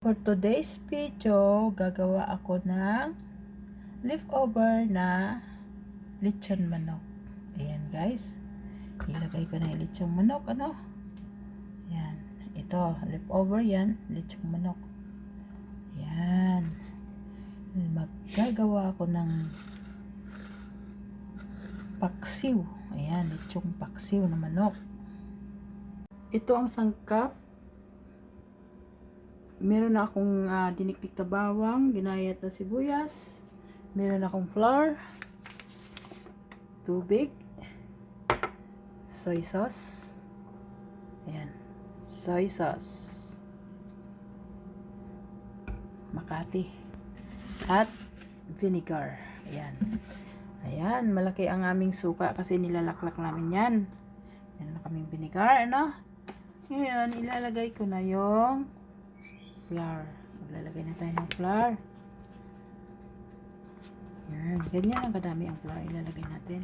For today's video, gagawa ako ng leftover na lechon manok. Ayan guys. Ilagay ko na yung lechon manok. Ano? Ayan. Ito, leftover yan. Lechon manok. Ayan. Maggagawa ako ng paksiw. Ayan, lechong paksiw na manok. Ito ang sangkap meron na akong uh, diniktik na bawang, ginayat na sibuyas, meron akong flour, tubig, soy sauce, ayan, soy sauce, Makati, at vinegar, ayan. Ayan, malaki ang aming suka kasi nilalaklak namin yan. Meron na kaming vinegar, ano? Ngayon, ilalagay ko na yung flour. Maglalagay na tayo ng flour. Yan. Ganyan ang kadami ang flour ilalagay natin.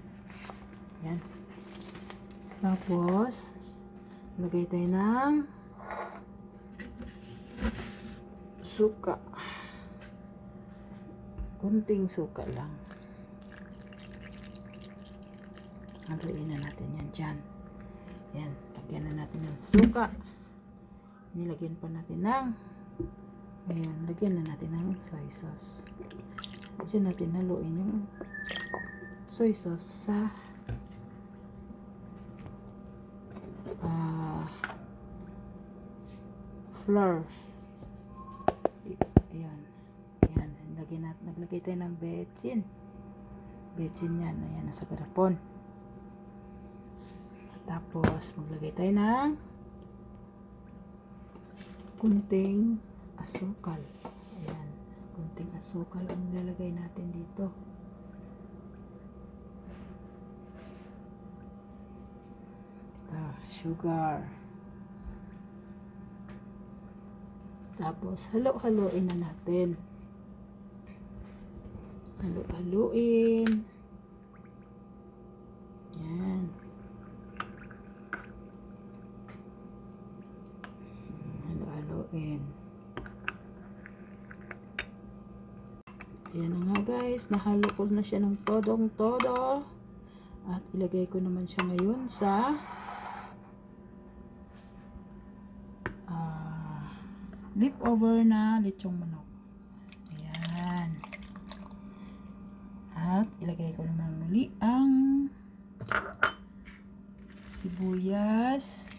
Yan. Tapos, lagay tayo ng suka. Kunting suka lang. Haluin na natin yan dyan. Yan. Lagyan na natin ng suka. Nilagyan pa natin ng Ayan, lagyan na natin ng soy sauce. Diyan natin haluin yung soy sauce sa uh, flour. Ayan. Ayan, lagyan natin, naglagay tayo ng bechin. Bechin yan, ayan, nasa garapon. Tapos, maglagay tayo ng kunting asukal. Ayan. Kunting asukal ang lalagay natin dito. Ito, sugar. Tapos, halo-haloin na natin. Halo-haloin. Yan. Halo-haloin. Ayan na nga guys, nahalo ko na siya ng todong todo. At ilagay ko naman siya ngayon sa uh, leftover na lechong manok. Ayan. At ilagay ko naman muli ang sibuyas.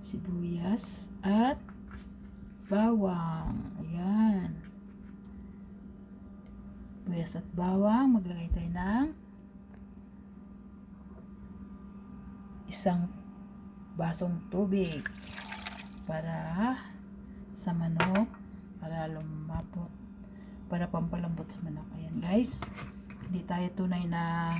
Sibuyas at bawang. Ayan. Sibuyas at bawang. Maglagay tayo ng isang basong tubig para sa manok para lumapot para pampalambot sa manok. Ayan guys. Hindi tayo tunay na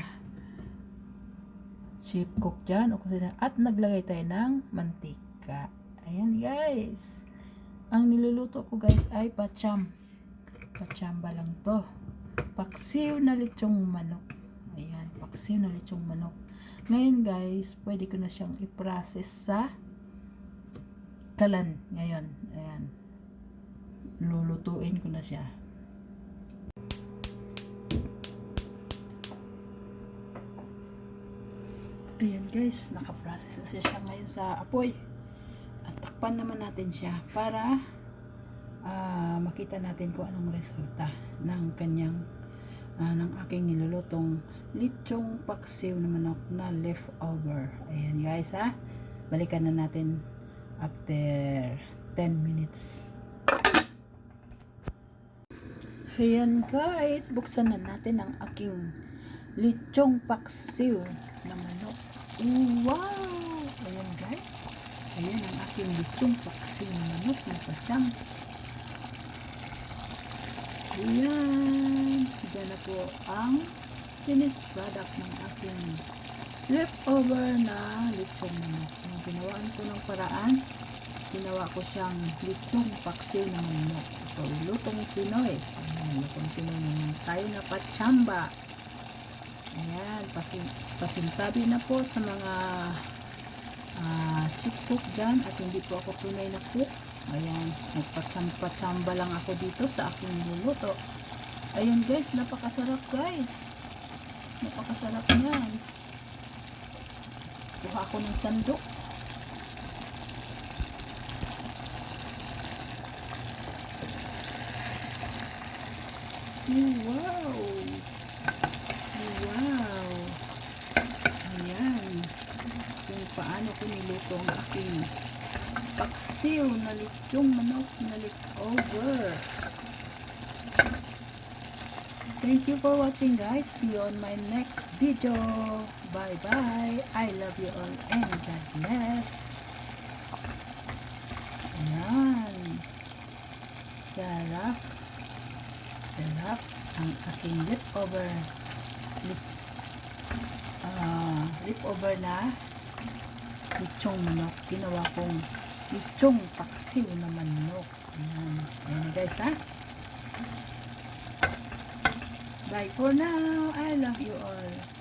chip cook dyan. At naglagay tayo ng mantika mantika. Ayan guys. Ang niluluto ko guys ay pacham. Pachamba lang to. Paksiw na lechong manok. Ayan, paksiw na lechong manok. Ngayon guys, pwede ko na siyang i-process sa kalan. Ngayon, ayan. Lulutuin ko na siya. Ayan guys, nakaprocess na siya, siya ngayon sa apoy. Takpan naman natin siya para uh, makita natin kung anong resulta ng kanyang uh, ng aking nilulutong litsong paksiw na manok na leftover. Ayan guys ha. Balikan na natin after 10 minutes. Ayan guys, buksan na natin ang aking litsong paksiw na manok. Wow! Ayan guys. Ayan ang aking lutong paksiw na manok na pasyang. Ayan. Diyan na po ang finished product ng aking leftover na lechong manok. Ang ginawaan ko ng paraan, ginawa ko siyang lechong paksiw na manok. Ito, lutong Pinoy. Ayan, lutong Pinoy naman tayo na patsamba. Ayan, pasin pasintabi na po sa mga cook dyan at hindi po ako tunay na cook. Ayan, nagpatsamba lang ako dito sa aking luluto. Ayun guys, napakasarap guys. Napakasarap niyan. Kuha ako ng sandok. Wow! Wow! Ayan. Kung paano ko niluto ang aking paksiw na lityong manok na leftover. Thank you for watching guys. See you on my next video. Bye bye. I love you all and God bless. Ayan. Sarap. Sarap ang aking leftover. Lip, ah, leftover na lechong manok. Ginawa kong lechong paksiw na manok. Ayan. Ayan guys ha. Bye for now. I love you all.